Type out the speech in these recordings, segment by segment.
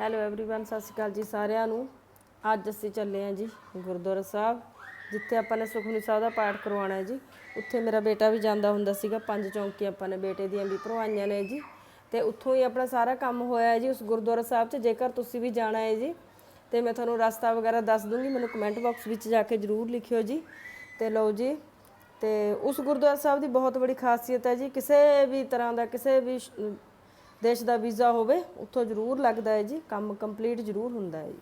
Hello everyone ਸਤਿ ਸ਼੍ਰੀ ਅਕਾਲ ਜੀ ਸਾਰਿਆਂ ਨੂੰ ਅੱਜ ਅਸੀਂ ਚੱਲੇ ਹਾਂ ਜੀ ਗੁਰਦੁਆਰਾ ਸਾਹਿਬ ਜਿੱਥੇ ਆਪਾਂ ਨੇ ਸੁਖਮਨੀ ਸਾਹਿਬ ਦਾ ਪਾਠ ਕਰਵਾਉਣਾ ਹੈ ਜੀ ਉੱਥੇ ਮੇਰਾ ਬੇਟਾ ਵੀ ਜਾਂਦਾ ਹੁੰਦਾ ਸੀਗਾ ਪੰਜ ਚੌਂਕੀਆਂ ਆਪਾਂ ਨੇ ਬੇਟੇ ਦੀਆਂ ਵੀ ਭਰਵਾਈਆਂ ਨੇ ਜੀ ਤੇ ਉੱਥੋਂ ਹੀ ਆਪਣਾ ਸਾਰਾ ਕੰਮ ਹੋਇਆ ਹੈ ਜੀ ਉਸ ਗੁਰਦੁਆਰਾ ਸਾਹਿਬ 'ਚ ਜੇਕਰ ਤੁਸੀਂ ਵੀ ਜਾਣਾ ਹੈ ਜੀ ਤੇ ਮੈਂ ਤੁਹਾਨੂੰ ਰਸਤਾ ਵਗੈਰਾ ਦੱਸ ਦੂੰਗੀ ਮੈਨੂੰ ਕਮੈਂਟ ਬਾਕਸ ਵਿੱਚ ਜਾ ਕੇ ਜਰੂਰ ਲਿਖਿਓ ਜੀ ਤੇ ਲਓ ਜੀ ਤੇ ਉਸ ਗੁਰਦੁਆਰਾ ਸਾਹਿਬ ਦੀ ਬਹੁਤ ਬੜੀ ਖਾਸੀਅਤ ਹੈ ਜੀ ਕਿਸੇ ਵੀ ਤਰ੍ਹਾਂ ਦਾ ਕਿਸੇ ਵੀ ਸ਼- ਦੇਸ਼ ਦਾ ਵੀਜ਼ਾ ਹੋਵੇ, ਉੱਥੋਂ ਜ਼ਰੂਰ ਲੱਗਦਾ ਹੈ ਜੀ, ਕੰਮ ਕੰਪਲੀਟ ਜ਼ਰੂਰ ਹੁੰਦਾ ਹੈ ਜੀ।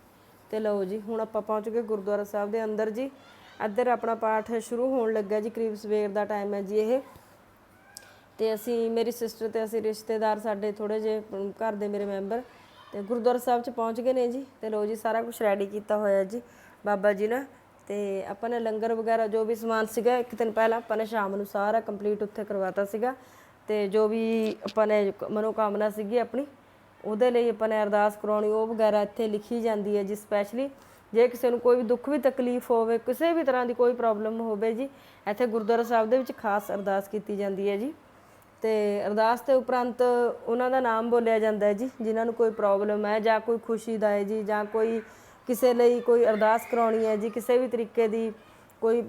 ਤੇ ਲਓ ਜੀ, ਹੁਣ ਆਪਾਂ ਪਹੁੰਚ ਗਏ ਗੁਰਦੁਆਰਾ ਸਾਹਿਬ ਦੇ ਅੰਦਰ ਜੀ। ਇੱਧਰ ਆਪਣਾ ਪਾਠ ਸ਼ੁਰੂ ਹੋਣ ਲੱਗਾ ਜੀ, ਕਰੀਬ ਸਵੇਰ ਦਾ ਟਾਈਮ ਹੈ ਜੀ ਇਹ। ਤੇ ਅਸੀਂ, ਮੇਰੀ ਸਿਸਟਰ ਤੇ ਅਸੀਂ ਰਿਸ਼ਤੇਦਾਰ ਸਾਡੇ ਥੋੜੇ ਜਿਹੇ ਘਰ ਦੇ ਮੇਰੇ ਮੈਂਬਰ ਤੇ ਗੁਰਦੁਆਰਾ ਸਾਹਿਬ ਚ ਪਹੁੰਚ ਗਏ ਨੇ ਜੀ। ਤੇ ਲਓ ਜੀ, ਸਾਰਾ ਕੁਝ ਰੈਡੀ ਕੀਤਾ ਹੋਇਆ ਜੀ ਬਾਬਾ ਜੀ ਨੇ। ਤੇ ਆਪਾਂ ਨੇ ਲੰਗਰ ਵਗੈਰਾ ਜੋ ਵੀ ਸਮਾਨ ਸੀਗਾ, ਇੱਕ ਦਿਨ ਪਹਿਲਾਂ ਆਪਾਂ ਨੇ ਸ਼ਾਮ ਨੂੰ ਸਾਰਾ ਕੰਪਲੀਟ ਉੱਥੇ ਕਰਵਾਤਾ ਸੀਗਾ। ਤੇ ਜੋ ਵੀ ਆਪਾਂ ਨੇ ਮਨੋਕਾਮਨਾ ਸੀਗੀ ਆਪਣੀ, ਉਹਦੇ ਲਈ ਆਪਾਂ ਨੇ ਅਰਦਾਸ ਕਰਾਉਣੀ। ਉਹ ਵਗੈਰਾ ਇੱਥੇ ਲਿਖੀ ਜਾਂਦੀ ਹੈ ਜੀ ਸਪੈਸ਼ਲੀ ਜੇ ਕਿਸੇ ਨੂੰ ਕੋਈ ਵੀ ਦੁੱਖ ਵੀ ਤਕਲੀਫ ਹੋਵੇ, ਕਿਸੇ ਵੀ ਤਰ੍ਹਾਂ ਦੀ ਕੋਈ ਪ੍ਰੋਬਲਮ ਹੋਵੇ ਜੀ, ਇੱਥੇ ਗੁਰਦੁਆਰਾ ਸਾਹਿਬ ਦੇ ਵਿੱਚ ਖਾਸ ਅਰਦਾਸ ਕੀਤੀ ਜਾਂਦੀ ਹੈ ਜੀ। ਤੇ ਅਰਦਾਸ ਤੇ ਉਪਰੰਤ ਉਹਨਾਂ ਦਾ ਨਾਮ ਬੋਲਿਆ ਜਾਂਦਾ ਹੈ ਜੀ, ਜਿਨ੍ਹਾਂ ਨੂੰ ਕੋਈ ਪ੍ਰੋਬਲਮ ਹੈ ਜਾਂ ਕੋਈ ਖੁਸ਼ੀ ਦਾ ਹੈ ਜੀ, ਜਾਂ ਕੋਈ ਕਿਸੇ ਲਈ ਕੋਈ ਅਰਦਾਸ ਕਰਾਉਣੀ ਹੈ ਜੀ, ਕਿਸੇ ਵੀ ਤਰੀਕੇ ਦੀ ਕੋਈ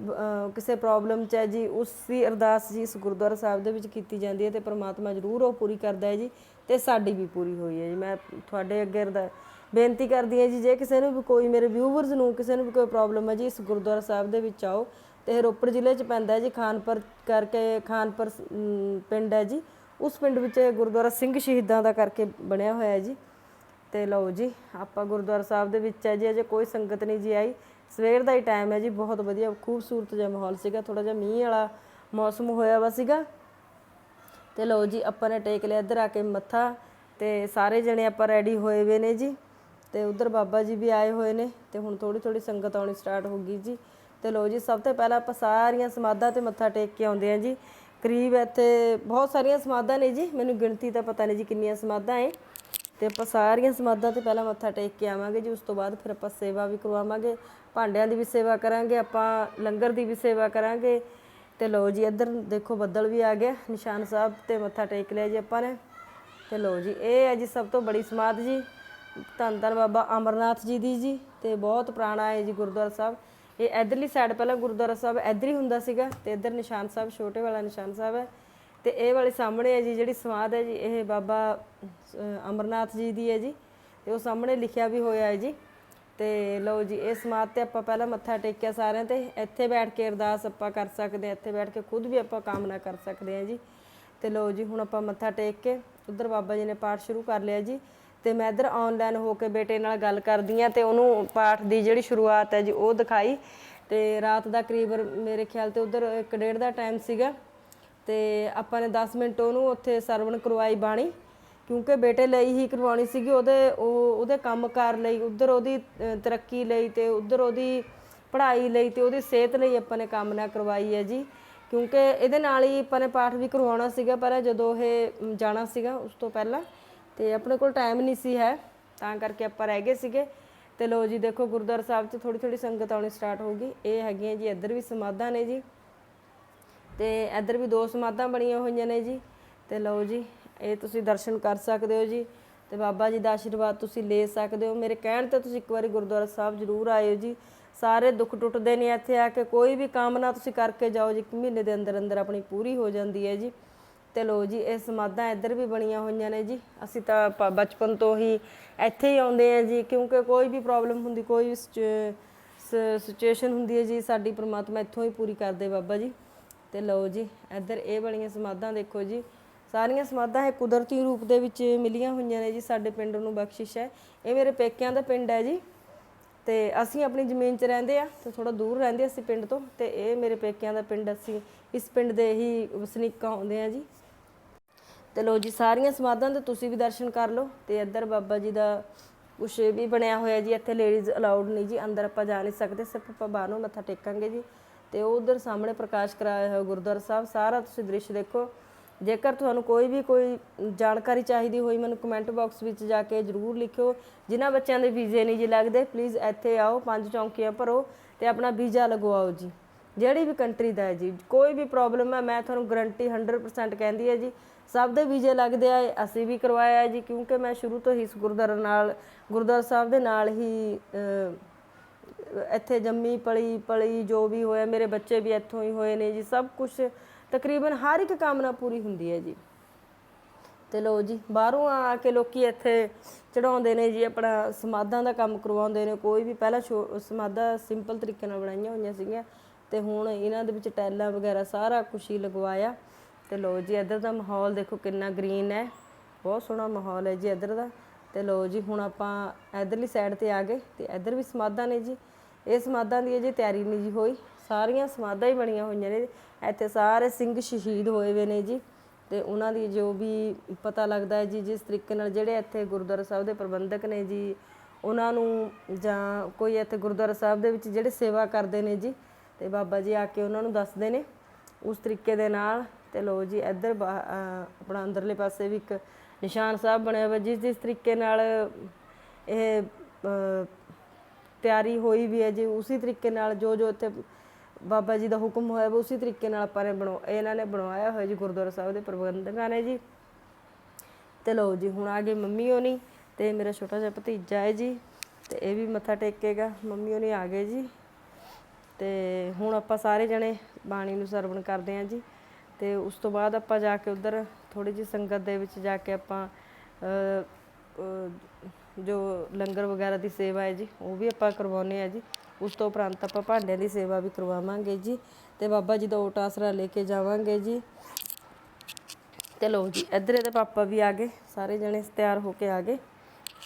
ਕਿਸੇ ਪ੍ਰੋਬਲਮ ਚ ਹੈ ਜੀ, ਉਸ ਦੀ ਅਰਦਾਸ ਜੀ ਇਸ ਗੁਰਦੁਆਰਾ ਸਾਹਿਬ ਦੇ ਵਿੱਚ ਕੀਤੀ ਜਾਂਦੀ ਹੈ ਤੇ ਪ੍ਰਮਾਤਮਾ ਜ਼ਰੂਰ ਉਹ ਪੂਰੀ ਕਰਦਾ ਹੈ ਜੀ ਤੇ ਸਾਡੀ ਵੀ ਪੂਰੀ ਹੋਈ ਹੈ ਜੀ। ਮੈਂ ਤੁਹਾਡੇ ਅੱਗੇ ਅਰਦਾ, ਬੇਨਤੀ ਕਰਦੀ ਹਾਂ ਜੀ, ਜੇ ਕਿਸੇ ਨੂੰ ਵੀ ਕੋਈ ਮੇਰੇ ਵਿਊਵਰਸ ਨੂੰ, ਕਿਸੇ ਨੂੰ ਵੀ ਕੋਈ ਪ੍ਰੋਬਲਮ ਹੈ ਜੀ, ਇਸ ਗੁਰਦੁਆਰਾ ਸਾਹਿਬ ਦੇ ਵਿੱਚ ਆਓ ਤੇ ਇਹ ਰੋਪੜ ਜ਼ਿਲ੍ਹੇ 'ਚ ਪੈਂਦਾ ਜੀ, ਖਾਨਪੁਰ ਕਰਕੇ ਖਾਨਪੁਰ ਪਿੰਡ ਹੈ ਜੀ। ਉਸ ਪਿੰਡ ਵਿੱਚ ਗੁਰਦੁਆਰਾ ਸਿੰਘ ਸ਼ਹੀਦਾਂ ਦਾ ਕਰਕੇ ਬਣਿਆ ਹੋਇਆ ਹੈ ਜੀ। ਤੇ ਲਓ ਜੀ, ਆਪਾਂ ਗੁਰਦੁਆਰਾ ਸਾਹਿਬ ਦੇ ਵਿੱਚ ਹੈ ਜੀ, ਅਜੇ ਕੋਈ ਸੰਗਤ ਨਹੀਂ ਜੀ ਆਈ। ਸਵੇਰ ਦਾ ਹੀ ਟਾਈਮ ਹੈ ਜੀ, ਬਹੁਤ ਵਧੀਆ, ਖੂਬਸੂਰਤ ਜਿਹਾ ਮਾਹੌਲ ਸੀਗਾ ਥੋੜਾ ਜਿਹਾ ਮੀਂਹ ਵਾਲਾ ਮੌਸਮ ਹੋਇਆ ਵਾ ਸੀਗਾ। ਤੇ ਲਓ ਜੀ, ਆਪਾਂ ਨੇ ਟੇਕ ਲਿਆ ਇੱਧਰ ਆ ਕੇ ਮੱਥਾ, ਤੇ ਸਾਰੇ ਜਣੇ ਆਪਾਂ ਰੈਡੀ ਹੋਏ ਵੇ ਨੇ ਜੀ। ਤੇ ਉਧਰ ਬਾਬਾ ਜੀ ਵੀ ਆਏ ਹੋਏ ਨੇ, ਤੇ ਹੁਣ ਥੋੜੀ ਥੋੜੀ ਸੰਗਤ ਆਉਣੀ ਸਟਾਰਟ ਹੋ ਗਈ ਜੀ। ਤੇ ਲੋ ਜੀ, ਸਭ ਤੋਂ ਪਹਿਲਾਂ ਆਪਾਂ ਸਾਰੀਆਂ ਸਮਾਧਾਂ ਤੇ ਮੱਥਾ ਟੇਕ ਕੇ ਆਉਂਦੇ ਆਂ ਜੀ। ਕਰੀਬ ਇੱਥੇ ਬਹੁਤ ਸਾਰੀਆਂ ਸਮਾਧਾਂ ਨੇ ਜੀ, ਮੈਨੂੰ ਗਿਣਤੀ ਤਾਂ ਪਤਾ ਨਹੀਂ ਜੀ ਕਿੰਨੀਆਂ ਸਮਾਧਾਂ ਏ ਤੇ ਆਪਾਂ ਸਾਰੀਆਂ ਸਮਾਧਾਂ ਤੇ ਪਹਿਲਾਂ ਮੱਥਾ ਟੇਕ ਕੇ ਆਵਾਂਗੇ ਜੀ, ਉਸ ਤੋਂ ਬਾਅਦ ਫਿਰ ਆਪਾਂ ਸੇਵਾ ਵੀ ਕਰਵਾਵਾਂਗੇ। ਭਾਂਡਿਆਂ ਦੀ ਵੀ ਸੇਵਾ ਕਰਾਂਗੇ, ਆਪਾਂ ਲੰਗਰ ਦੀ ਵੀ ਸੇਵਾ ਕਰਾਂਗੇ। ਤੇ ਲਓ ਜੀ, ਇੱਧਰ ਦੇਖੋ ਬੱਦਲ ਵੀ ਆ ਗਿਆ, ਨਿਸ਼ਾਨ ਸਾਹਿਬ ਤੇ ਮੱਥਾ ਟੇਕ ਲਿਆ ਜੀ ਆਪਾਂ ਨੇ। ਤੇ ਲਓ ਜੀ, ਇਹ ਹੈ ਜੀ ਸਭ ਤੋਂ ਬੜੀ ਸਮਾਧ ਜੀ। ਧੰਨ ਧੰਨ ਬਾਬਾ ਅਮਰਨਾਥ ਜੀ ਦੀ ਜੀ, ਤੇ ਬਹੁਤ ਪੁਰਾਣਾ ਹੈ ਜੀ ਗੁਰਦੁਆਰਾ ਸਾਹਿਬ। ਇਹ ਇਧਰਲੀ ਸਾਈਡ ਪਹਿਲਾਂ ਗੁਰਦੁਆਰਾ ਸਾਹਿਬ ਇੱਧਰ ਹੀ ਹੁੰਦਾ ਸੀਗਾ, ਤੇ ਇੱਧਰ ਨਿਸ਼ਾਨ ਸਾਹਿਬ, ਛੋਟੇ ਵਾਲਾ ਨਿਸ਼ਾਨ ਸਾਹਿਬ ਹੈ। ਤੇ ਇਹ ਵਾਲੇ ਸਾਹਮਣੇ ਹੈ ਜੀ, ਜਿਹੜੀ ਸਮਾਧ ਹੈ ਜੀ, ਇਹ ਬਾਬਾ ਅਮਰਨਾਥ ਜੀ ਦੀ ਹੈ ਜੀ। ਤੇ ਉਹ ਸਾਹਮਣੇ ਲਿਖਿਆ ਵੀ ਹੋਇਆ ਹੈ ਜੀ। ਤੇ ਲਓ ਜੀ, ਇਸ ਸਮਾਧ ਤੇ ਆਪਾਂ ਪਹਿਲਾਂ ਮੱਥਾ ਟੇਕਿਆ ਸਾਰਿਆਂ ਤੇ। ਇੱਥੇ ਬੈਠ ਕੇ ਅਰਦਾਸ ਆਪਾਂ ਕਰ ਸਕਦੇ ਹਾਂ। ਇੱਥੇ ਬੈਠ ਕੇ ਖੁਦ ਵੀ ਆਪਾਂ ਕਾਮਨਾ ਕਰ ਸਕਦੇ ਹਾਂ ਜੀ। ਤੇ ਲਓ ਜੀ, ਹੁਣ ਆਪਾਂ ਮੱਥਾ ਟੇਕ ਕੇ ਉਧਰ ਬਾਬਾ ਜੀ ਨੇ ਪਾਠ ਸ਼ੁਰੂ ਕਰ ਲਿਆ ਜੀ। ਤੇ ਮੈਂ ਇੱਧਰ ਆਨਲਾਈਨ ਹੋ ਕੇ ਬੇਟੇ ਨਾਲ ਗੱਲ ਕਰਦੀ ਆ ਤੇ ਉਹਨੂੰ ਪਾਠ ਦੀ ਜਿਹੜੀ ਸ਼ੁਰੂਆਤ ਹੈ ਜੀ, ਉਹ ਦਿਖਾਈ। ਤੇ ਰਾਤ ਦਾ ਕਰੀਬ ਮੇਰੇ ਖਿਆਲ ਤੇ ਉਧਰ 1:30 ਦਾ ਟਾਈਮ ਸੀਗਾ। ਤੇ ਆਪਾਂ ਨੇ 10 ਮਿੰਟ ਉਹਨੂੰ ਉੱਥੇ ਸਰਵਣ ਕਰਵਾਈ ਬਾਣੀ। ਕਿਉਂਕਿ ਬੇਟੇ ਲਈ ਹੀ ਕਰਵਾਉਣੀ ਸੀਗੀ, ਉਹਦੇ, ਉਹ, ਉਹਦੇ ਕੰਮਕਾਰ ਲਈ, ਉਧਰ ਉਹਦੀ ਤਰੱਕੀ ਲਈ ਤੇ ਉਧਰ ਉਹਦੀ ਪੜ੍ਹਾਈ ਲਈ ਤੇ ਉਹਦੀ ਸਿਹਤ ਲਈ ਆਪਾਂ ਨੇ ਕਾਮਨਾ ਕਰਵਾਈ ਹੈ ਜੀ। ਕਿਉਂਕਿ ਇਹਦੇ ਨਾਲ ਹੀ ਆਪਾਂ ਨੇ ਪਾਠ ਵੀ ਕਰਵਾਉਣਾ ਸੀਗਾ, ਪਰ ਜਦੋਂ ਇਹ ਜਾਣਾ ਸੀਗਾ ਉਸ ਤੋਂ ਪਹਿਲਾਂ ਤੇ ਆਪਣੇ ਕੋਲ ਟਾਈਮ ਨਹੀਂ ਸੀ ਹੈ, ਤਾਂ ਕਰਕੇ ਆਪਾਂ ਰਹਿ ਗਏ ਸੀਗੇ। ਤੇ ਲੋ ਜੀ, ਦੇਖੋ ਗੁਰਦੁਆਰਾ ਸਾਹਿਬ 'ਚ ਥੋੜੀ ਥੋੜੀ ਸੰਗਤ ਆਉਣੀ ਸਟਾਰਟ ਹੋ ਗਈ। ਇਹ ਹੈਗੀਆਂ ਜੀ, ਇੱਧਰ ਵੀ ਸਮਾਧਾਂ ਨੇ ਜੀ। ਤੇ ਇੱਧਰ ਵੀ ਦੋ ਸਮਾਧਾਂ ਬਣੀਆਂ ਹੋਈਆਂ ਨੇ ਜੀ। ਤੇ ਲਓ ਜੀ ਇਹ ਤੁਸੀਂ ਦਰਸ਼ਨ ਕਰ ਸਕਦੇ ਹੋ ਜੀ। ਤੇ ਬਾਬਾ ਜੀ ਦਾ ਆਸ਼ੀਰਵਾਦ ਤੁਸੀਂ ਲੈ ਸਕਦੇ ਹੋ। ਮੇਰੇ ਕਹਿਣ ਤੇ ਤੁਸੀਂ ਇੱਕ ਵਾਰੀ ਗੁਰਦੁਆਰਾ ਸਾਹਿਬ ਜ਼ਰੂਰ ਆਇਓ ਜੀ। ਸਾਰੇ ਦੁੱਖ ਟੁੱਟਦੇ ਨੇ ਇੱਥੇ ਆ ਕੇ। ਕੋਈ ਵੀ ਕਾਮਨਾ ਤੁਸੀਂ ਕਰਕੇ ਜਾਓ ਜੀ। ਇੱਕ ਮਹੀਨੇ ਦੇ ਅੰਦਰ ਅੰਦਰ ਆਪਣੀ ਪੂਰੀ ਹੋ ਜਾਂਦੀ ਹੈ ਜੀ। ਤੇ ਲੋ ਜੀ, ਇਹ ਸਮਾਧਾਂ ਇੱਧਰ ਵੀ ਬਣੀਆਂ ਹੋਈਆਂ ਨੇ ਜੀ। ਅਸੀਂ ਤਾਂ ਬਚਪਨ ਤੋਂ ਹੀ ਇੱਥੇ ਹੀ ਆਉਂਦੇ ਆ ਜੀ। ਕਿਉਂਕਿ ਕੋਈ ਵੀ ਪ੍ਰੋਬਲਮ ਹੁੰਦੀ, ਕੋਈ ਵੀ ਸਿਚੁਏਸ਼ਨ ਹੁੰਦੀ ਹੈ ਜੀ, ਸਾਡੀ ਪ੍ਰਮਾਤਮਾ ਇੱਥੋਂ ਹੀ ਪੂਰੀ ਕਰਦੇ ਬਾਬਾ ਜੀ। ਤੇ ਲਓ ਜੀ, ਇੱਧਰ ਇਹ ਵਾਲੀਆਂ ਸਮਾਧਾਂ ਦੇਖੋ ਜੀ। ਸਾਰੀਆਂ ਸਮਾਧਾਂ ਇਹ ਕੁਦਰਤੀ ਰੂਪ ਦੇ ਵਿੱਚ ਮਿਲੀਆਂ ਹੋਈਆਂ ਨੇ ਜੀ ਸਾਡੇ ਪਿੰਡ ਨੂੰ ਬਖਸ਼ਿਸ਼ ਹੈ। ਇਹ ਮੇਰੇ ਪੇਕਿਆਂ ਦਾ ਪਿੰਡ ਹੈ ਜੀ। ਤੇ ਅਸੀਂ ਆਪਣੀ ਜ਼ਮੀਨ 'ਚ ਰਹਿੰਦੇ ਆ ਤੇ ਥੋੜਾ ਦੂਰ ਰਹਿੰਦੇ ਅਸੀਂ ਪਿੰਡ ਤੋਂ। ਤੇ ਇਹ ਮੇਰੇ ਪੇਕਿਆਂ ਦਾ ਪਿੰਡ ਅਸੀਂ ਇਸ ਪਿੰਡ ਦੇ ਹੀ ਵਸਨੀਕਾਂ ਆਉਂਦੇ ਆ ਜੀ। ਤੇ ਲੋ ਜੀ ਸਾਰੀਆਂ ਸਮਾਧਾਂ ਦੇ ਤੁਸੀਂ ਵੀ ਦਰਸ਼ਨ ਕਰ ਲਓ। ਤੇ ਇੱਧਰ ਬਾਬਾ ਜੀ ਦਾ ਕੁਛ ਵੀ ਬਣਿਆ ਹੋਇਆ ਜੀ, ਇੱਥੇ ਲੇਡੀਜ਼ ਅਲਾਉਡ ਨਹੀਂ ਜੀ। ਅੰਦਰ ਆਪਾਂ ਜਾ ਨਹੀਂ ਸਕਦੇ, ਸਿਰਫ ਆਪਾਂ ਬਾਹਰੋਂ ਮੱਥਾ ਟੇਕਾਂਗੇ ਜੀ। ਤੇ ਉਹ ਉਧਰ ਸਾਹਮਣੇ ਪ੍ਰਕਾਸ਼ ਕਰਾਇਆ ਹੋਇਆ ਗੁਰਦੁਆਰਾ ਸਾਹਿਬ, ਸਾਰਾ ਤੁਸੀਂ ਦ੍ਰਿਸ਼ ਦੇਖੋ। ਜੇਕਰ ਤੁਹਾਨੂੰ ਕੋਈ ਵੀ ਕੋਈ ਜਾਣਕਾਰੀ ਚਾਹੀਦੀ ਹੋਈ, ਮੈਨੂੰ ਕਮੈਂਟ ਬਾਕਸ ਵਿੱਚ ਜਾ ਕੇ ਜਰੂਰ ਲਿਖਿਓ। ਜਿਨ੍ਹਾਂ ਬੱਚਿਆਂ ਦੇ ਵੀਜ਼ੇ ਨਹੀਂ ਜੀ ਲੱਗਦੇ ਪਲੀਜ਼ ਇੱਥੇ ਆਓ, ਪੰਜ ਚੌਂਕੀਆਂ ਭਰੋ ਤੇ ਆਪਣਾ ਵੀਜ਼ਾ ਲਗਵਾਓ ਜੀ। ਜਿਹੜੀ ਵੀ ਕੰਟਰੀ ਦਾ ਹੈ ਜੀ, ਕੋਈ ਵੀ ਪ੍ਰੋਬਲਮ ਹੈ, ਮੈਂ ਤੁਹਾਨੂੰ ਗਰੰਟੀ 100% ਕਹਿੰਦੀ ਹੈ ਜੀ, ਸਭ ਦੇ ਵੀਜ਼ੇ ਲੱਗਦੇ ਆ, ਅਸੀਂ ਵੀ ਕਰਵਾਇਆ ਹੈ ਜੀ, ਕਿਉਂਕਿ ਮੈਂ ਸ਼ੁਰੂ ਤੋਂ ਹੀ ਇਸ ਗੁਰਦੁਆਰਾ ਨਾਲ, ਗੁਰਦੁਆਰਾ ਸਾਹਿਬ ਦੇ ਨਾਲ ਹੀ ਇੱਥੇ ਜੰਮੀ, ਪਲੀ ਪਲੀ ਜੋ ਵੀ ਹੋਇਆ, ਮੇਰੇ ਬੱਚੇ ਵੀ ਇੱਥੋਂ ਹੀ ਹੋਏ ਨੇ ਜੀ, ਸਭ ਕੁਝ ਤਕਰੀਬਨ ਹਰ ਇੱਕ ਕਾਮਨਾ ਪੂਰੀ ਹੁੰਦੀ ਹੈ ਜੀ। ਤੇ ਲੋ ਜੀ, ਬਾਹਰੋਂ ਆ ਕੇ ਲੋਕੀ ਇੱਥੇ ਚੜਾਉਂਦੇ ਨੇ ਜੀ, ਆਪਣਾ ਸਮਾਧਾਂ ਦਾ ਕੰਮ ਕਰਵਾਉਂਦੇ ਨੇ। ਕੋਈ ਵੀ ਪਹਿਲਾਂ ਛੋ- ਸਮਾਧਾਂ ਸਿੰਪਲ ਤਰੀਕੇ ਨਾਲ ਬਣਾਈਆਂ ਹੋਈਆਂ ਸੀਗੀਆਂ। ਤੇ ਹੁਣ ਇਹਨਾਂ ਦੇ ਵਿੱਚ ਟੈਲਾਂ ਵਗੈਰਾ ਸਾਰਾ ਕੁਝ ਹੀ ਲਗਵਾਇਆ। ਤੇ ਲੋ ਜੀ, ਇੱਧਰ ਦਾ ਮਾਹੌਲ ਦੇਖੋ ਕਿੰਨਾ ਗ੍ਰੀਨ ਹੈ। ਬਹੁਤ ਸੋਹਣਾ ਮਾਹੌਲ ਹੈ ਜੀ ਇੱਧਰ ਦਾ। ਤੇ ਲੋ ਜੀ, ਹੁਣ ਆਪਾਂ ਇੱਧਰਲੀ ਸਾਈਡ ਤੇ ਆ ਗਏ। ਤੇ ਇੱਧਰ ਵੀ ਸਮਾਧਾਂ ਨੇ ਜੀ। ਇਹ ਸਮਾਧਾਂ ਦੀ ਅਜੇ ਤਿਆਰੀ ਨਹੀਂ ਜੀ ਹੋਈ। ਸਾਰੀਆਂ ਸਮਾਧਾਂ ਹੀ ਬਣੀਆਂ ਹੋਈਆਂ ਨੇ। ਇੱਥੇ ਸਾਰੇ ਸਿੰਘ ਸ਼ਹੀਦ ਹੋਏ ਵੇ ਨੇ ਜੀ। ਤੇ ਉਹਨਾਂ ਦੀ ਜੋ ਵੀ ਪਤਾ ਲੱਗਦਾ ਹੈ ਜੀ, ਜਿਸ ਤਰੀਕੇ ਨਾਲ ਜਿਹੜੇ ਇੱਥੇ ਗੁਰਦੁਆਰਾ ਸਾਹਿਬ ਦੇ ਪ੍ਰਬੰਧਕ ਨੇ ਜੀ, ਉਹਨਾਂ ਨੂੰ ਜਾਂ ਕੋਈ ਇੱਥੇ ਗੁਰਦੁਆਰਾ ਸਾਹਿਬ ਦੇ ਵਿੱਚ ਜਿਹੜੇ ਸੇਵਾ ਕਰਦੇ ਨੇ ਜੀ, ਤੇ ਬਾਬਾ ਜੀ ਆ ਕੇ ਉਹਨਾਂ ਨੂੰ ਦੱਸਦੇ ਨੇ ਉਸ ਤਰੀਕੇ ਦੇ ਨਾਲ। ਤੇ ਲੋ ਜੀ, ਇੱਧਰ ਬਾ- ਆਪਣਾ ਅੰਦਰਲੇ ਪਾਸੇ ਵੀ ਇੱਕ ਨਿਸ਼ਾਨ ਸਾਹਿਬ ਬਣਿਆ ਹੋਇਆ, ਜਿਸ ਜਿਸ ਤਰੀਕੇ ਨਾਲ ਇਹ ਤਿਆਰੀ ਹੋਈ ਵੀ ਹੈ ਜੀ, ਉਸੇ ਤਰੀਕੇ ਨਾਲ ਜੋ ਜੋ ਇੱਥੇ ਬਾਬਾ ਜੀ ਦਾ ਹੁਕਮ ਹੋਇਆ ਵਾ ਉਸੇ ਤਰੀਕੇ ਨਾਲ ਆਪਾਂ ਨੇ ਬਣੋ ਇਹਨਾਂ ਨੇ ਬਣਵਾਇਆ ਹੋਇਆ ਜੀ ਗੁਰਦੁਆਰਾ ਸਾਹਿਬ ਦੇ ਪ੍ਰਬੰਧਕਾਂ ਨੇ ਜੀ। ਤੇ ਲਓ ਜੀ, ਹੁਣ ਆ ਗਏ ਮੰਮੀ ਹੋਣੀ ਤੇ ਮੇਰਾ ਛੋਟਾ ਜਿਹਾ ਭਤੀਜਾ ਹੈ ਜੀ ਤੇ ਇਹ ਵੀ ਮੱਥਾ ਟੇਕੇਗਾ। ਮੰਮੀ ਹੋਣੀ ਆ ਗਏ ਜੀ ਤੇ ਹੁਣ ਆਪਾਂ ਸਾਰੇ ਜਣੇ ਬਾਣੀ ਨੂੰ ਸਰਵਣ ਕਰਦੇ ਹਾਂ ਜੀ ਤੇ ਉਸ ਤੋਂ ਬਾਅਦ ਆਪਾਂ ਜਾ ਕੇ ਉਧਰ ਥੋੜੀ ਜਿਹੀ ਸੰਗਤ ਦੇ ਵਿੱਚ ਜਾ ਕੇ ਆਪਾਂ ਜੋ ਲੰਗਰ ਵਗੈਰਾ ਦੀ ਸੇਵਾ ਹੈ ਜੀ, ਉਹ ਵੀ ਆਪਾਂ ਕਰਵਾਉਨੇ ਆ ਜੀ। ਉਸ ਤੋਂ ਉਪਰੰਤ ਆਪਾਂ ਭਾਂਡਿਆਂ ਦੀ ਸੇਵਾ ਵੀ ਕਰਵਾਵਾਂਗੇ ਜੀ। ਤੇ ਬਾਬਾ ਜੀ ਦਾ ਓਟ ਆਸਰਾ ਲੈ ਕੇ ਜਾਵਾਂਗੇ ਜੀ। ਤੇ ਲਓ ਜੀ, ਇੱਧਰ ਇਹਦੇ ਪਾਪਾ ਵੀ ਆ ਗਏ, ਸਾਰੇ ਜਣੇ ਤਿਆਰ ਹੋ ਕੇ ਆ ਗਏ।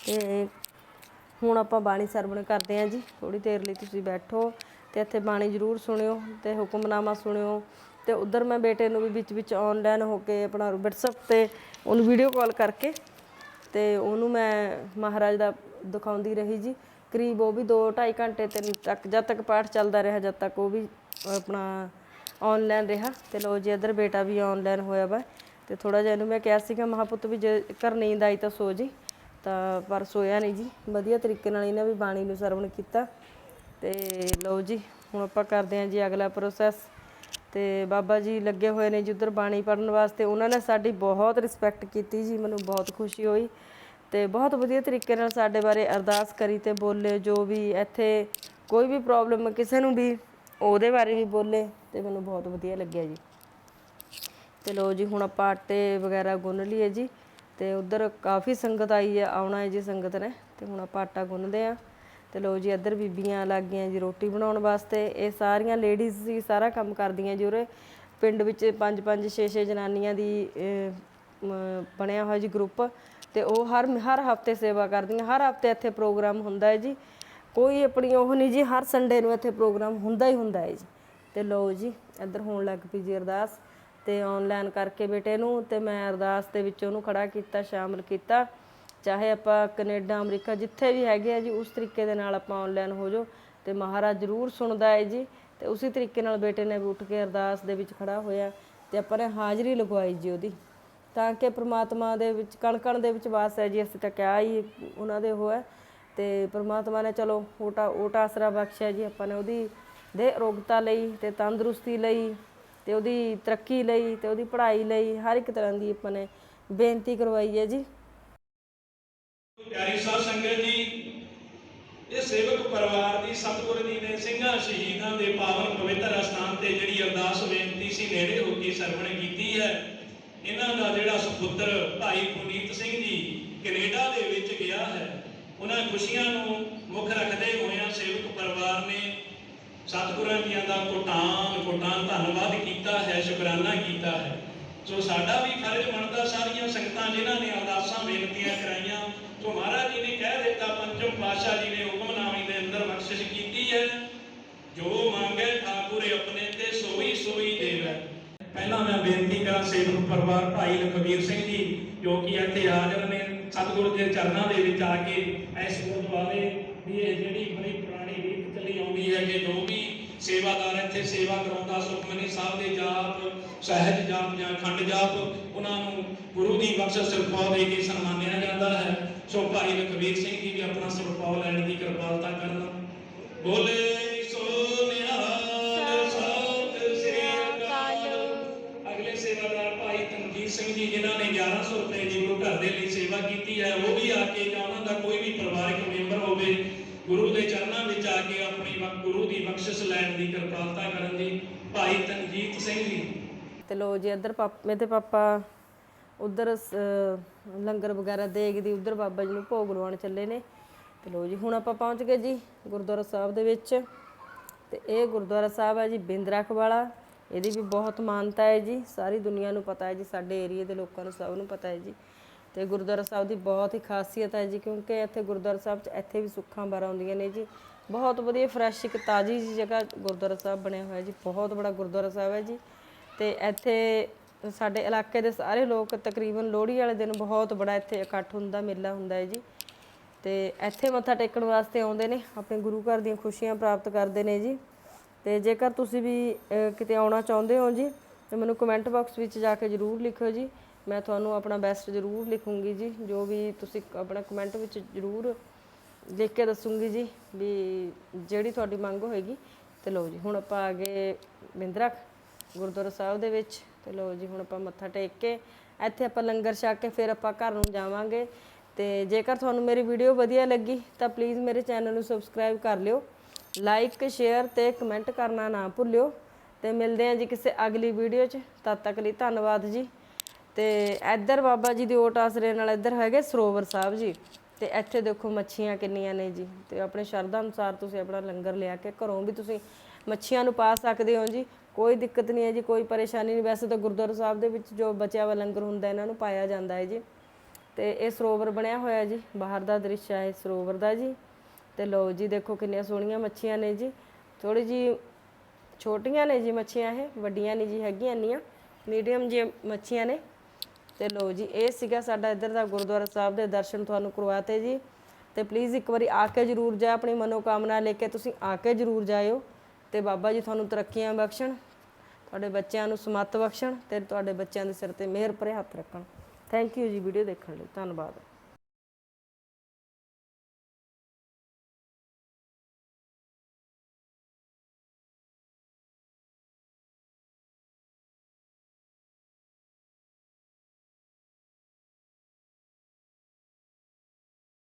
ਤੇ ਹੁਣ ਆਪਾਂ ਬਾਣੀ ਸਰਵਣ ਕਰਦੇ ਆਂ ਜੀ। ਥੋੜੀ ਦੇਰ ਲਈ ਤੁਸੀਂ ਬੈਠੋ ਤੇ ਇੱਥੇ ਬਾਣੀ ਜ਼ਰੂਰ ਸੁਣਿਓ ਤੇ ਹੁਕਮਨਾਮਾ ਸੁਣਿਓ। ਤੇ ਉਧਰ ਮੈਂ ਬੇਟੇ ਨੂੰ ਵੀ ਵਿੱਚ ਵਿੱਚ ਆਨਲਾਈਨ ਹੋ ਕੇ ਆਪਣਾ WhatsApp ਤੇ ਉਹਨੂੰ ਵੀਡੀਓ ਕਾਲ ਕਰਕੇ ਤੇ ਉਹਨੂੰ ਮੈਂ ਮਹਾਰਾਜ ਦਾ ਦਿਖਾਉਂਦੀ ਰਹੀ ਜੀ। ਕਰੀਬ ਉਹ ਵੀ 2 2.5 ਘੰਟੇ ਤਿੰਨ ਤੱਕ, ਜਦ ਤੱਕ ਪਾਠ ਚੱਲਦਾ ਰਿਹਾ, ਜਦ ਤੱਕ ਉਹ ਵੀ ਆਪਣਾ ਆਨਲਾਈਨ ਰਿਹਾ। ਤੇ ਲੋ ਜੀ, ਇੱਧਰ ਬੇਟਾ ਵੀ ਆਨਲਾਈਨ ਹੋਇਆ ਵਾ। ਤੇ ਥੋੜਾ ਜਿਹਾ ਇਹਨੂੰ ਮੈਂ ਕਿਹਾ ਸੀਗਾ ਮਹਾਪੁੱਤ ਵੀ ਜੇ ਕਰ ਨੀਂਦ ਆਈ ਤਾਂ ਸੋ ਜੀ। ਤਾਂ ਪਰ ਸੋਇਆ ਨਹੀਂ ਜੀ। ਵਧੀਆ ਤਰੀਕੇ ਨਾਲ ਇਹਨਾਂ ਵੀ ਬਾਣੀ ਨੂੰ ਸਰਵਣ ਕੀਤਾ। ਤੇ ਲਓ ਜੀ, ਹੁਣ ਆਪਾਂ ਕਰਦੇ ਹਾਂ ਜੀ ਅਗਲਾ ਪ੍ਰੋਸੈਸ ਤੇ ਬਾਬਾ ਜੀ ਲੱਗੇ ਹੋਏ ਨੇ ਜੀ ਉੱਧਰ ਬਾਣੀ ਪੜਨ ਵਾਸਤੇ। ਉਹਨਾਂ ਨੇ ਸਾਡੀ ਬਹੁਤ ਰਿਸਪੈਕਟ ਕੀਤੀ ਜੀ, ਮੈਨੂੰ ਬਹੁਤ ਖੁਸ਼ੀ ਹੋਈ। ਤੇ ਬਹੁਤ ਵਧੀਆ ਤਰੀਕੇ ਨਾਲ ਸਾਡੇ ਬਾਰੇ ਅਰਦਾਸ ਕਰੀ ਤੇ ਬੋਲੇ, ਜੋ ਵੀ ਇੱਥੇ ਕੋਈ ਵੀ ਪ੍ਰੋਬਲਮ ਕਿਸੇ ਨੂੰ ਵੀ, ਉਹਦੇ ਬਾਰੇ ਵੀ ਬੋਲੇ ਤੇ ਮੈਨੂੰ ਬਹੁਤ ਵਧੀਆ ਲੱਗਿਆ ਜੀ। ਤੇ ਲੋ ਜੀ, ਹੁਣ ਆਪਾਂ ਆਟੇ ਵਗੈਰਾ ਗੁੰਨ ਲਈਏ ਜੀ ਤੇ ਉਧਰ ਕਾਫੀ ਸੰਗਤ ਆਈ ਹੈ ਆਉਣਾ ਹੈ ਜੀ ਸੰਗਤ ਨੇ ਤੇ ਹੁਣ ਆਪਾਂ ਆਟਾ ਗੁੰਨਦੇ ਆ ਤੇ ਲੋ ਜੀ, ਇੱਧਰ ਬੀਬੀਆਂ ਲੱਗ ਗਈਆਂ ਜੀ ਰੋਟੀ ਬਣਾਉਣ ਵਾਸਤੇ। ਇਹ ਸਾਰੀਆਂ ਲੇਡੀਜ਼ ਹੀ ਸਾਰਾ ਕੰਮ ਕਰਦੀਆਂ ਜੀ ਉਰੇ। ਪਿੰਡ ਵਿੱਚ ਪੰਜ ਪੰਜ ਛੇ ਛੇ ਜਨਾਨੀਆਂ ਦੀ ਬਣਿਆ ਹੋਇਆ ਜੀ ਗਰੁੱਪ ਤੇ ਉਹ ਹਰ ਹਰ ਹਫ਼ਤੇ ਸੇਵਾ ਕਰਦੀਆਂ, ਹਰ ਹਫ਼ਤੇ ਇੱਥੇ ਪ੍ਰੋਗਰਾਮ ਹੁੰਦਾ ਹੈ ਜੀ। ਕੋਈ ਆਪਣੀ ਉਹ ਨਹੀਂ ਜੀ, ਹਰ ਸੰਡੇ ਨੂੰ ਇੱਥੇ ਪ੍ਰੋਗਰਾਮ ਹੁੰਦਾ ਹੀ ਹੁੰਦਾ ਹੈ ਜੀ। ਤੇ ਲਓ ਜੀ, ਇੱਧਰ ਹੋਣ ਲੱਗ ਪਈ ਜੀ ਅਰਦਾਸ ਤੇ ਆਨਲਾਈਨ ਕਰਕੇ ਬੇਟੇ ਨੂੰ ਤੇ ਮੈਂ ਅਰਦਾਸ ਦੇ ਵਿੱਚ ਉਹਨੂੰ ਖੜਾ ਕੀਤਾ, ਸ਼ਾਮਲ ਕੀਤਾ। ਚਾਹੇ ਆਪਾਂ ਕੈਨੇਡਾ, ਅਮਰੀਕਾ ਜਿੱਥੇ ਵੀ ਹੈਗੇ ਆ ਜੀ, ਉਸ ਤਰੀਕੇ ਦੇ ਨਾਲ ਆਪਾਂ ਆਨਲਾਈਨ ਹੋ ਜਾਓ ਤੇ ਮਹਾਰਾਜ ਜ਼ਰੂਰ ਸੁਣਦਾ ਹੈ ਜੀ। ਤੇ ਉਸੇ ਤਰੀਕੇ ਨਾਲ ਬੇਟੇ ਨੇ ਵੀ ਉੱਠ ਕੇ ਅਰਦਾਸ ਦੇ ਵਿੱਚ ਖੜਾ ਹੋਇਆ ਤੇ ਆਪਾਂ ਨੇ ਹਾਜ਼ਰੀ ਲਗਵਾਈ ਜੀ ਉਹਦੀ। ਤਾਂ ਕਿ ਪ੍ਰਮਾਤਮਾ ਦੇ ਵਿੱਚ ਕਣ ਕਣ ਦੇ ਵਿੱਚ ਵਾਸ ਹੈ ਜੀ, ਅਸੀਂ ਤਾਂ ਕਿਹਾ ਹੀ ਉਹਨਾਂ ਦੇ ਉਹ ਹੈ ਤੇ ਪ੍ਰਮਾਤਮਾ ਨੇ ਚਲੋ ਓਟਾ ਓਟਾ ਆਸਰਾ ਬਖਸ਼ਿਆ ਜੀ, ਆਪਾਂ ਨੇ ਉਹਦੀ ਦੇ ਅਰੋਗਤਾ ਲਈ ਤੇ ਤੰਦਰੁਸਤੀ ਲਈ ਤੇ ਉਹਦੀ ਤਰੱਕੀ ਲਈ ਤੇ ਉਹਦੀ ਪੜ੍ਹਾਈ ਲਈ, ਹਰ ਇੱਕ ਤਰ੍ਹਾਂ ਦੀ ਆਪਾਂ ਨੇ ਬੇਨਤੀ ਕਰਵਾਈ ਹੈ ਜੀ। ਪਿਆਰੀ ਸਾਧ ਸੰਗਤ ਜੀ, ਇਹ ਸੇਵਕ ਪਰਿਵਾਰ ਦੀ ਸਤਿਗੁਰ ਜੀ ਨੇ ਸਿੰਘਾਂ ਸ਼ਹੀਦਾਂ ਦੇ ਪਾਵਨ ਪਵਿੱਤਰ ਅਸਥਾਨ ਤੇ ਜਿਹੜੀ ਅਰਦਾਸ ਬੇਨਤੀ ਸੀ, ਨੇੜੇ ਹੋ ਕੇ ਸਰਵਣ ਕੀਤੀ ਹੈ। ਇਹਨਾਂ ਦਾ ਜਿਹੜਾ ਸੁਪੁੱਤਰ ਭਾਈ ਪੁਨੀਤ ਸਿੰਘ ਜੀ ਕੈਨੇਡਾ ਦੇ ਵਿੱਚ ਗਿਆ ਹੈ, ਉਹਨਾਂ ਖੁਸ਼ੀਆਂ ਨੂੰ ਮੁੱਖ ਰੱਖਦੇ ਹੋਇਆਂ ਸੇਵਕ ਪਰਿਵਾਰ ਨੇ ਸਤਿਗੁਰਾਂ ਜੀਆਂ ਦਾ ਕੋਟਾਨ ਕੋਟਾਨ ਧੰਨਵਾਦ ਕੀਤਾ ਹੈ, ਸ਼ੁਕਰਾਨਾ ਕੀਤਾ ਹੈ। ਸੋ ਸਾਡਾ ਵੀ ਫਰਜ਼ ਬਣਦਾ, ਸਾਰੀਆਂ ਸੰਗਤਾਂ ਜਿਨ੍ਹਾਂ ਨੇ ਅਰਦਾਸਾਂ ਬੇਨਤੀਆਂ ਕਰਾਈਆਂ ਸੋ ਮਹਾਰਾਜ ਜੀ ਨੇ ਕਹਿ ਦਿੱਤਾ ਪੰਚਮ ਪਾਤਸ਼ਾਹ ਜੀ ਨੇ ਹੁਕਮਨਾਮੇ ਦੇ ਅੰਦਰ ਬਖਸ਼ਿਸ਼ ਕੀਤੀ ਹੈ, ਜੋ ਮੰਗੇ ਠਾਕੁਰ ਆਪਣੇ ਤੇ ਸੋਈ ਸੋਈ ਦੇਵੈ। ਪਹਿਲਾਂ ਮੈਂ ਬੇਨਤੀ ਕਰਾਂ ਸੇਵਕ ਪਰਿਵਾਰ ਭਾਈ ਲਖਵੀਰ ਸਿੰਘ ਜੀ, ਜੋ ਕਿ ਇੱਥੇ ਹਾਜ਼ਰ ਨੇ ਸਤਿਗੁਰੂ ਦੇ ਚਰਨਾਂ ਦੇ ਵਿੱਚ ਆ ਕੇ ਇਸ ਗੁਰਦੁਆਰੇ ਦੀ ਇਹ ਜਿਹੜੀ ਬੜੀ ਪੁਰਾਣੀ ਰੀਤ ਚੱਲੀ ਆਉਂਦੀ ਹੈ ਕਿ ਜੋ ਵੀ ਸੇਵਾਦਾਰ ਇੱਥੇ ਸੇਵਾ ਕਰਾਉਂਦਾ, ਸੁਖਮਨੀ ਸਾਹਿਬ ਦੇ ਜਾਪ, ਸਹਿਜ ਜਾਪ ਜਾਂ ਖੰਡ ਜਾਪ, ਉਹਨਾਂ ਨੂੰ ਗੁਰੂ ਦੀ ਬਖਸ਼ਿਸ਼ ਸਿਰਪਾਉ ਦੇ ਕੇ ਸਨਮਾਨਿਆ ਜਾਂਦਾ ਹੈ। ਸੋ ਭਾਈ ਲਖਵੀਰ ਸਿੰਘ ਜੀ ਵੀ ਆਪਣਾ ਸਿਰਪਾਉ ਲੈਣ ਦੀ ਕਿਰਪਾਲਤਾ ਕਰਨਾ। ਬੋਲੇ ਹੋਵੇ ਗੁਰੂ ਦੇ ਚਰਨਾਂ ਵਿੱਚ ਆ ਕੇ ਆਪਣੀ ਗੁਰੂ ਦੀ ਬਖਸ਼ਿਸ਼ ਲੈਣ ਦੀ ਕਿਰਪਾਲਤਾ ਕਰਨ ਦੀ ਭਾਈ ਤਨਜੀਤ ਸਿੰਘ ਜੀ। ਤੇ ਲੋ ਜੀ, ਇੱਧਰ ਪਾਪ ਤੇ ਪਾਪਾ ਉਧਰ ਲੰਗਰ ਵਗੈਰਾ ਦੇਖਦੀ ਉਧਰ ਬਾਬਾ ਜੀ ਨੂੰ ਭੋਗ ਲਵਾਉਣ ਚੱਲੇ ਨੇ। ਤੇ ਲੋ ਜੀ, ਹੁਣ ਆਪਾਂ ਪਹੁੰਚ ਗਏ ਜੀ ਗੁਰਦੁਆਰਾ ਸਾਹਿਬ ਦੇ ਵਿੱਚ। ਤੇ ਇਹ ਗੁਰਦੁਆਰਾ ਸਾਹਿਬ ਹੈ ਜੀ ਬਿੰਦਰਖ ਵਾਲਾ। ਇਹਦੀ ਵੀ ਬਹੁਤ ਮਾਨਤਾ ਹੈ ਜੀ। ਸਾਰੀ ਦੁਨੀਆ ਨੂੰ ਪਤਾ ਹੈ ਜੀ, ਸਾਡੇ ਏਰੀਆ ਦੇ ਲੋਕਾਂ ਨੂੰ ਸਭ ਨੂੰ ਪਤਾ ਹੈ ਜੀ। ਤੇ ਗੁਰਦੁਆਰਾ ਸਾਹਿਬ ਦੀ ਬਹੁਤ ਹੀ ਖਾਸੀਅਤ ਹੈ ਜੀ, ਕਿਉਂਕਿ ਇੱਥੇ ਗੁਰਦੁਆਰਾ ਸਾਹਿਬ 'ਚ ਇੱਥੇ ਵੀ ਸੁੱਖਾਂ ਬਾਰ ਆਉਂਦੀਆਂ ਨੇ ਜੀ। ਬਹੁਤ ਵਧੀਆ ਫਰੈਸ਼ ਇੱਕ ਤਾਜ਼ੀ ਜੀ ਜਗ੍ਹਾ ਗੁਰਦੁਆਰਾ ਸਾਹਿਬ ਬਣਿਆ ਹੋਇਆ ਜੀ, ਬਹੁਤ ਬੜਾ ਗੁਰਦੁਆਰਾ ਸਾਹਿਬ ਹੈ ਜੀ। ਤੇ ਇੱਥੇ ਸਾਡੇ ਇਲਾਕੇ ਦੇ ਸਾਰੇ ਲੋਕ ਤਕਰੀਬਨ ਲੋਹੜੀ ਵਾਲੇ ਦਿਨ ਬਹੁਤ ਬੜਾ ਇੱਥੇ ਇਕੱਠ ਹੁੰਦਾ, ਮੇਲਾ ਹੁੰਦਾ ਹੈ ਜੀ। ਤੇ ਇੱਥੇ ਮੱਥਾ ਟੇਕਣ ਵਾਸਤੇ ਆਉਂਦੇ ਨੇ, ਆਪਣੇ ਗੁਰੂ ਘਰ ਦੀਆਂ ਖੁਸ਼ੀਆਂ ਪ੍ਰਾਪਤ ਕਰਦੇ ਨੇ ਜੀ। ਤੇ ਜੇਕਰ ਤੁਸੀਂ ਵੀ ਕਿਤੇ ਆਉਣਾ ਚਾਹੁੰਦੇ ਹੋ ਜੀ, ਤੇ ਮੈਨੂੰ ਕਮੈਂਟ ਬਾਕਸ ਵਿੱਚ ਜਾ ਕੇ ਜਰੂਰ ਲਿਖਿਓ ਜੀ। ਮੈਂ ਤੁਹਾਨੂੰ ਆਪਣਾ ਬੈਸਟ ਜਰੂਰ ਲਿਖੂੰਗੀ ਜੀ, ਜੋ ਵੀ ਤੁਸੀਂ ਆਪਣਾ ਕਮੈਂਟ ਵਿੱਚ ਜਰੂਰ ਲਿਖ ਕੇ ਦੱਸੂੰਗੀ ਜੀ, ਵੀ ਜਿਹੜੀ ਤੁਹਾਡੀ ਮੰਗ ਹੋਏਗੀ, ਤੇ ਲਓ ਜੀ, ਹੁਣ ਆਪਾਂ ਆ ਗਏ ਬਿੰਦਰਖ ਗੁਰਦੁਆਰਾ ਸਾਹਿਬ ਦੇ ਵਿੱਚ, ਤੇ ਲਓ ਜੀ, ਹੁਣ ਆਪਾਂ ਮੱਥਾ ਟੇਕ ਕੇ, ਇੱਥੇ ਆਪਾਂ ਲੰਗਰ ਛਕ ਕੇ ਫਿਰ ਆਪਾਂ ਘਰ ਨੂੰ ਜਾਵਾਂਗੇ, ਤੇ ਜੇਕਰ ਤੁਹਾਨੂੰ ਮੇਰੀ ਵੀਡੀਓ ਵਧੀਆ ਲੱਗੀ, ਤਾਂ ਪਲੀਜ਼ ਮੇਰੇ ਚੈਨਲ ਨੂੰ ਸਬਸਕ੍ਰਾਈਬ ਕਰ ਲਿਓ ਲਾਈਕ ਸ਼ੇਅਰ ਤੇ ਕਮੈਂਟ ਕਰਨਾ ਨਾ ਭੁੱਲਿਓ, ਤੇ ਮਿਲਦੇ ਹਾਂ ਜੀ ਕਿਸੇ ਅਗਲੀ ਵੀਡੀਓ 'ਚ, ਤਦ ਤੱਕ ਲਈ ਧੰਨਵਾਦ ਜੀ। ਤੇ ਇੱਧਰ ਬਾਬਾ ਜੀ ਦੇ ਓਟ ਆਸਰੇ ਨਾਲ ਇੱਧਰ ਹੈਗੇ ਸਰੋਵਰ ਸਾਹਿਬ ਜੀ। ਤੇ ਇੱਥੇ ਦੇਖੋ ਮੱਛੀਆਂ ਕਿੰਨੀਆਂ ਨੇ ਜੀ। ਤੇ ਆਪਣੇ ਸ਼ਰਧਾ ਅਨੁਸਾਰ ਤੁਸੀਂ ਆਪਣਾ ਲੰਗਰ ਲਿਆ ਕੇ ਘਰੋਂ ਵੀ ਤੁਸੀਂ ਮੱਛੀਆਂ ਨੂੰ ਪਾ ਸਕਦੇ ਹੋ ਜੀ। ਕੋਈ ਦਿੱਕਤ ਨਹੀਂ ਹੈ ਜੀ, ਕੋਈ ਪਰੇਸ਼ਾਨੀ ਨਹੀਂ। ਵੈਸੇ ਤਾਂ ਗੁਰਦੁਆਰਾ ਸਾਹਿਬ ਦੇ ਵਿੱਚ ਜੋ ਬਚਿਆ ਵਾ ਲੰਗਰ ਹੁੰਦਾ ਇਹਨਾਂ ਨੂੰ ਪਾਇਆ ਜਾਂਦਾ ਹੈ ਜੀ। ਤੇ ਇਹ ਸਰੋਵਰ ਬਣਿਆ ਹੋਇਆ ਜੀ। ਬਾਹਰ ਦਾ ਦ੍ਰਿਸ਼ ਹੈ ਇਹ ਸਰੋਵਰ ਦਾ ਜੀ। ਤੇ ਲਓ ਜੀ, ਦੇਖੋ ਕਿੰਨੀਆਂ ਸੋਹਣੀਆਂ ਮੱਛੀਆਂ ਨੇ ਜੀ। ਥੋੜੀ ਜੀ ਛੋਟੀਆਂ ਨੇ ਜੀ ਮੱਛੀਆਂ ਇਹ, ਵੱਡੀਆਂ ਨਹੀਂ ਜੀ, ਹੈਗੀਆਂ ਇੰਨੀਆਂ। ਮੀਡੀਅਮ ਜੀ ਮੱਛੀਆਂ ਨੇ। ਤੇ ਲਓ ਜੀ, ਇਹ ਸੀਗਾ ਸਾਡਾ ਇੱਧਰ ਦਾ ਗੁਰਦੁਆਰਾ ਸਾਹਿਬ ਦੇ ਦਰਸ਼ਨ ਤੁਹਾਨੂੰ ਕਰਵਾਤੇ ਜੀ। ਤੇ ਪਲੀਜ਼ ਇੱਕ ਵਾਰੀ ਆ ਕੇ ਜਰੂਰ ਜਾ ਆਪਣੀ ਮਨੋਕਾਮਨਾ ਲੈ ਕੇ, ਤੁਸੀਂ ਆ ਕੇ ਜਰੂਰ ਜਾਇਓ। ਤੇ ਬਾਬਾ ਜੀ ਤੁਹਾਨੂੰ ਤਰੱਕੀਆਂ ਬਖਸ਼ਣ, ਤੁਹਾਡੇ ਬੱਚਿਆਂ ਨੂੰ ਸਮੱਤ ਬਖਸ਼ਣ ਤੇ ਤੁਹਾਡੇ ਬੱਚਿਆਂ ਦੇ ਸਿਰ ਤੇ ਮਿਹਰ ਭਰੇ ਹੱਥ ਰੱਖਣ। ਥੈਂਕ ਯੂ ਜੀ ਵੀਡੀਓ ਦੇਖਣ ਲਈ, ਧੰਨਵਾਦ।